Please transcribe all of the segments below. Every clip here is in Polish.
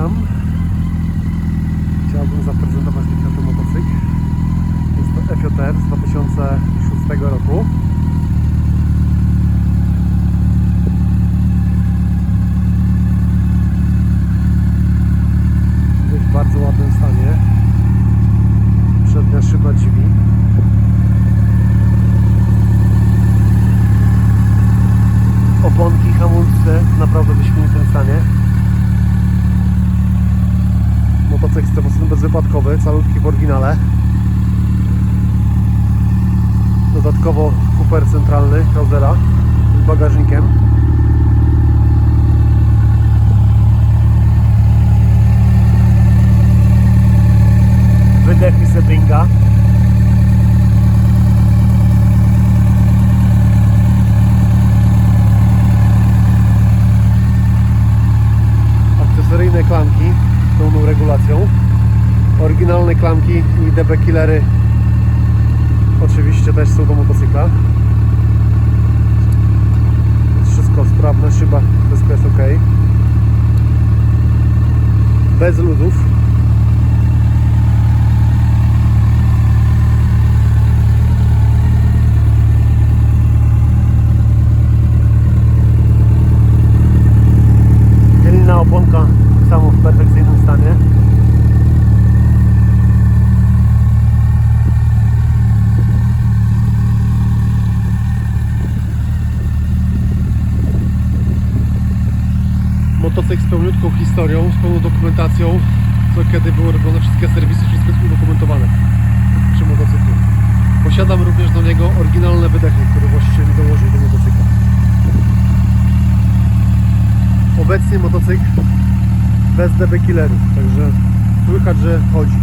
witam. Chciałbym zaprezentować ten motocykl. Jest to FJR z 2006 roku. Jest w bardzo ładnym stanie. Przednia szyba drzwi. Oponki, hamulce naprawdę w wyśmienitym stanie. Motocykl 100% bezwypadkowy, calutki w oryginale. Dodatkowo kuper centralny Krausera z bagażnikiem. Wydech i Sebringa. akcesoryjne klamki z pełną regulacją, oryginalne klamki i DB killery oczywiście też są do motocykla. Wszystko sprawne, szyba wszystko jest ok. Bez luzów. Tylna oponka samo w perfekcyjnym stanie. Motocykl z pełniutką historią, z pełną dokumentacją, co kiedy były robione wszystkie serwisy, wszystko jest udokumentowane przy motocyklu. Posiadam również do niego oryginalne wydechy, które właściciel mi dołożył do motocykla. Obecnie motocykl bez DB killerów, także słychać, że chodzi.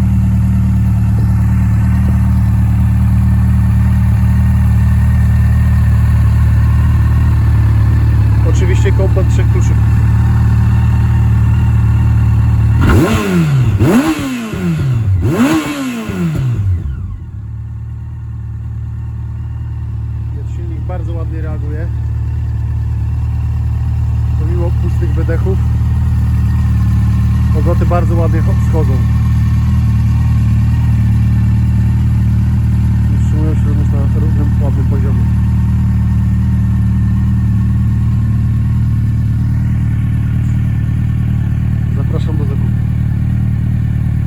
Oczywiście komplet trzech kluczyków. Bardzo ładnie reaguje. Pomimo pustych wydechów obroty bardzo ładnie cho- schodzą.